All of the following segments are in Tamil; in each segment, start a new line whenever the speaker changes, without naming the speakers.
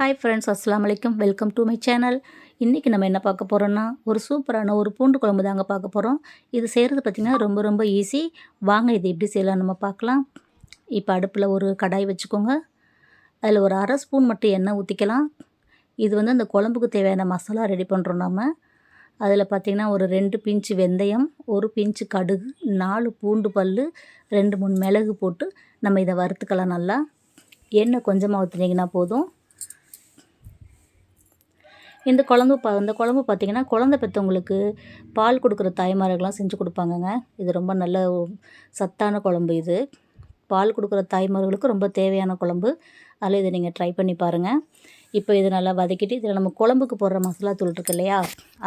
ஹாய் ஃப்ரெண்ட்ஸ் அஸ்லாம் வலைக்கம் வெல்கம் டு மை சேனல் இன்றைக்கி நம்ம என்ன பார்க்க போகிறோன்னா ஒரு சூப்பரான ஒரு பூண்டு குழம்பு தாங்க பார்க்க போகிறோம் இது செய்கிறது பார்த்திங்கன்னா ரொம்ப ரொம்ப ஈஸி வாங்க இது எப்படி செய்யலாம் நம்ம பார்க்கலாம். இப்போ அடுப்பில் ஒரு கடாய் வச்சுக்கோங்க. அதில் ஒரு அரை ஸ்பூன் மட்டும் எண்ணெய் ஊற்றிக்கலாம் இது வந்து அந்த குழம்புக்கு தேவையான மசாலா ரெடி பண்ணுறோம் நம்ம அதில் பார்த்திங்கன்னா ஒரு ரெண்டு பிஞ்சு வெந்தயம் ஒரு பிஞ்சு கடுகு நாலு பூண்டு பல் ரெண்டு மூணு மிளகு போட்டு நம்ம இதை வறுத்துக்கலாம் நல்லா. எண்ணெய் கொஞ்சமாக ஊற்றுனீங்கன்னா போதும். இந்த குழம்பு பா இந்த குழம்பு பார்த்திங்கன்னா குழந்த பெற்றவங்களுக்கு பால் கொடுக்குற தாய்மார்கள்லாம் செஞ்சு கொடுப்பாங்கங்க. இது ரொம்ப நல்ல சத்தான குழம்பு இது. பால் கொடுக்குற தாய்மார்களுக்கு ரொம்ப தேவையான குழம்பு. அதில் இதை நீங்கள் ட்ரை பண்ணி பாருங்கள் இப்போ இதை நல்லா வதக்கிட்டு இதில் நம்ம குழம்புக்கு போடுற மசாலா தூள் இருக்கு இல்லையா?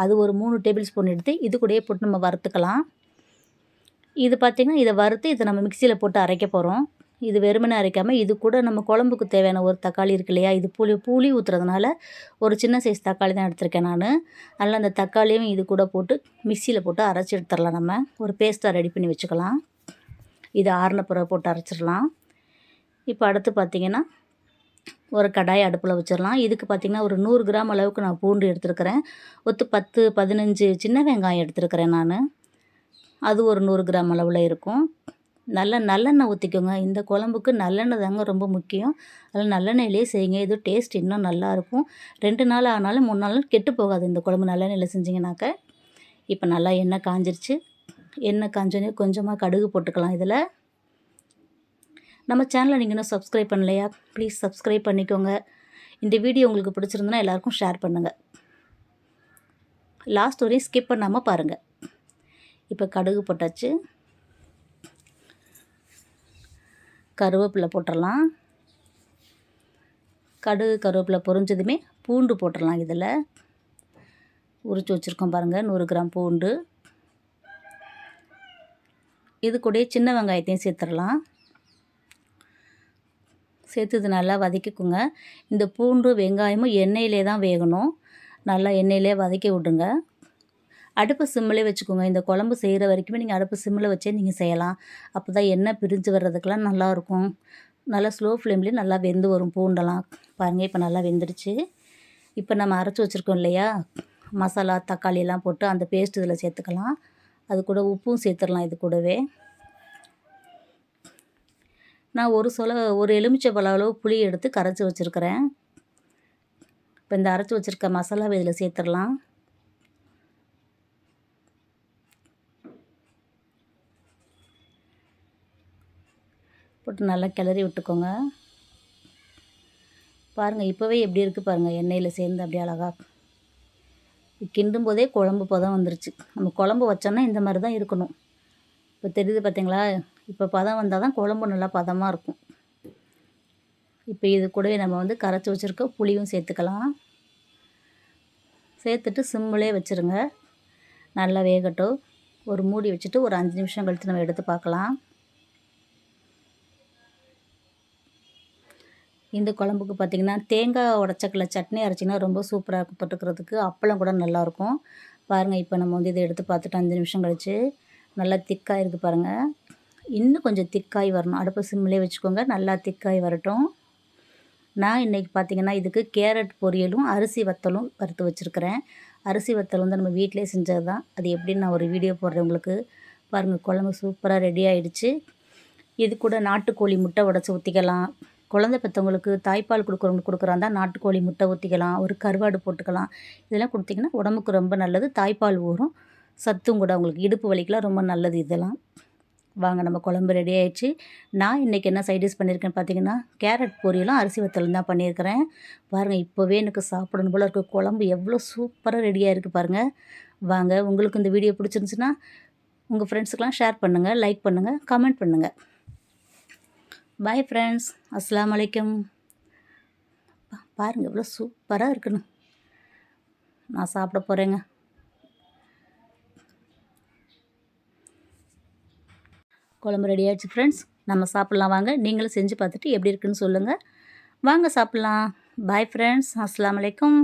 அது ஒரு மூணு டேபிள் ஸ்பூன் எடுத்து இது கூடயே போட்டு நம்ம வறுத்துக்கலாம். இது பார்த்திங்கன்னா இதை வறுத்து இதை நம்ம மிக்சியில் போட்டு அரைக்க போகிறோம் இது வெறுமனே அரைக்காமல் இது கூட நம்ம குழம்புக்கு தேவையான ஒரு தக்காளி இருக்கு இல்லையா இது புளி புளி ஊற்றுறதுனால ஒரு சின்ன சைஸ் தக்காளி தான் எடுத்திருக்கேன் நான். அதனால் அந்த தக்காளியும் இது கூட போட்டு மிக்சியில் போட்டு அரைச்சி எடுத்துடலாம் நம்ம. ஒரு பேஸ்ட்டாக ரெடி பண்ணி வச்சுக்கலாம். இது ஆறுன பிறகு போட்டு அரைச்சிடலாம். இப்போ அடுத்து பார்த்திங்கன்னா ஒரு கடாய் அடுப்பில் வச்சிடலாம். இதுக்கு பார்த்திங்கன்னா ஒரு நூறு கிராம் அளவுக்கு நான் பூண்டு எடுத்துருக்கிறேன். ஒத்து பத்து பதினஞ்சு சின்ன வெங்காயம் எடுத்துருக்கிறேன் நான். அது ஒரு நூறு கிராம் அளவில் இருக்கும். நல்ல நல்லெண்ணெய் ஊற்றிக்கோங்க இந்த குழம்புக்கு நல்லெண்ணெய் தாங்க ரொம்ப முக்கியம். அதில் நல்லெண்ணெயிலே செய்யுங்க. இது டேஸ்ட் இன்னும் நல்லாயிருக்கும் ரெண்டு நாள் ஆனாலும் மூணு நாள் கெட்டு போகாது இந்த குழம்பு நல்லெண்ணெயில் செஞ்சிங்கனாக்க இப்போ நல்லா எண்ணெய் காஞ்சிருச்சு. எண்ணெய் காஞ்சோடனே கொஞ்சமாக கடுகு போட்டுக்கலாம் இதில். நம்ம சேனலை நீங்கள் இன்னும் சப்ஸ்கிரைப் பண்ணலையா? ப்ளீஸ் சப்ஸ்கிரைப் பண்ணிக்கோங்க. இந்த வீடியோ உங்களுக்கு பிடிச்சிருந்தனா எல்லாருக்கும் ஷேர் பண்ணுங்கள் லாஸ்ட் வரையும் ஸ்கிப் பண்ணாமல் பாருங்கள் இப்போ கடுகு போட்டாச்சு. கருவேப்பிலை போட்டுடலாம். கடுகு கருவேப்பிலை பொறிஞ்சதுமே பூண்டு போட்டுடலாம் இதில். உரிச்சு வச்சுருக்கோம் பாருங்கள் நூறு கிராம் பூண்டு. இது கூட சின்ன வெங்காயத்தையும் சேர்த்துடலாம். சேர்த்து நல்லா வதக்கிக்குங்க. இந்த பூண்டு வெங்காயமும் எண்ணெயிலே தான் வேகணும். நல்லா எண்ணெயிலே வதக்கி விடுங்க. அடுப்பு சிம்மிலே வச்சுக்கோங்க. இந்த குழம்பு செய்கிற வரைக்குமே நீங்கள் அடுப்பு சிம்மில் வச்சே நீங்கள் செய்யலாம். அப்போ தான் எண்ணெய் பிரிஞ்சு வர்றதுக்கெலாம் நல்லாயிருக்கும் நல்லா ஸ்லோ ஃப்ளேம்லேயே நல்லா வெந்து வரும். பூண்டெல்லாம் பாருங்கள் இப்போ நல்லா வெந்துடுச்சு. இப்போ நம்ம அரைச்சி வச்சுருக்கோம் இல்லையா? மசாலா தக்காளி எல்லாம் போட்டு அந்த பேஸ்ட் இதில் சேர்த்துக்கலாம். அது கூட உப்பும் சேர்த்துடலாம் இது கூடவே. நான் ஒரு சொல ஒரு எலுமிச்சை பழ அளவு புளி எடுத்து கரைச்சி வச்சுருக்கிறேன். இப்போ இந்த அரைச்சி வச்சுருக்க மசாலாவை இதில் சேர்த்துடலாம். போட்டு நல்லா கிளறி விட்டுக்கோங்க. பாருங்கள் இப்போவே எப்படி இருக்குது பாருங்கள் எண்ணெயில் சேர்ந்து அப்படியே அழகாக கிண்டும் போதே குழம்பு பதம் வந்துருச்சு. நம்ம குழம்பு வச்சோன்னா இந்த மாதிரி தான் இருக்கணும். இப்போ தெரியுது பார்த்தீங்களா இப்போ பதம் வந்தால் தான் குழம்பு நல்லா பதமாக இருக்கும். இப்போ இது கூடவே நம்ம வந்து கரைச்சி வச்சுருக்க புளியும் சேர்த்துக்கலாம். சேர்த்துட்டு சிம்மிலே வச்சுருங்க. நல்லா வேகட்டும். ஒரு மூடி வச்சுட்டு ஒரு அஞ்சு நிமிஷம் கழித்து நம்ம எடுத்து பார்க்கலாம். இந்த குழம்புக்கு பார்த்திங்கன்னா தேங்காய் உடச்சக்கல சட்னி அரைச்சிங்கன்னா ரொம்ப சூப்பராக தொட்டுக்கிறதுக்கு அப்பளம் கூட நல்லாயிருக்கும். பாருங்கள் இப்போ நம்ம வந்து இதை எடுத்து பார்த்துட்டு அஞ்சு நிமிஷம் கழித்து நல்லா திக்காக இருக்குது பாருங்கள் இன்னும் கொஞ்சம் திக்காய் வரணும். அடுப்பு சிம்மிலே வச்சுக்கோங்க. நல்லா திக்காய் வரட்டும். நான் இன்றைக்கி பார்த்திங்கன்னா இதுக்கு கேரட் பொரியலும் அரிசி வத்தலும் வறுத்து வச்சுருக்கிறேன். அரிசி வத்தல் வந்து நம்ம வீட்டிலே செஞ்சது தான். அது எப்படின்னு நான் ஒரு வீடியோ போடுறேன் உங்களுக்கு. பாருங்கள் குழம்பு சூப்பராக ரெடி ஆகிடுச்சு இது கூட நாட்டுக்கோழி முட்டை உடச்சி ஊற்றிக்கலாம் குழந்தை பெற்றவங்களுக்கு தாய்ப்பால் கொடுக்குறவங்களுக்கு கொடுக்குறாந்தா நாட்டுக்கோழி முட்டை ஊற்றிக்கலாம் ஒரு கருவாடு போட்டுக்கலாம். இதெல்லாம் கொடுத்திங்கன்னா உடம்புக்கு ரொம்ப நல்லது. தாய்ப்பால் ஊறும். சத்தும் கூட அவங்களுக்கு. இடுப்பு வலிக்கெலாம் ரொம்ப நல்லது இதெல்லாம். வாங்க நம்ம குழம்பு ரெடி ஆயிடுச்சு. நான் இன்றைக்கி என்ன சைடிஷ் பண்ணியிருக்கேன்னு பார்த்தீங்கன்னா கேரட் பொரியலும் அரிசி வத்தலும் தான் பண்ணியிருக்கிறேன். பாருங்கள் இப்போவே எனக்கு சாப்பிடணும் போல் இருக்குது குழம்பு எவ்வளோ சூப்பராக ரெடியாக இருக்குது பாருங்கள் வாங்க உங்களுக்கு இந்த வீடியோ பிடிச்சிருந்துச்சுன்னா உங்கள் ஃப்ரெண்ட்ஸுக்கெலாம் ஷேர் பண்ணுங்கள் லைக் பண்ணுங்கள் கமெண்ட் பண்ணுங்கள் பாய் ஃப்ரெண்ட்ஸ் அஸ்லாம் வலைக்கம் பாருங்கள் எவ்வளோ சூப்பராக இருக்குன்னு. நான் சாப்பிட போகிறேங்க குழம்பு ரெடி ஆகிடுச்சு ஃப்ரெண்ட்ஸ் நம்ம சாப்பிட்லாம் வாங்க. நீங்களும் செஞ்சு பார்த்துட்டு எப்படி இருக்குன்னு சொல்லுங்கள் வாங்க சாப்பிட்லாம். பாய் ஃப்ரெண்ட்ஸ் அஸ்லாம் வலைக்கம்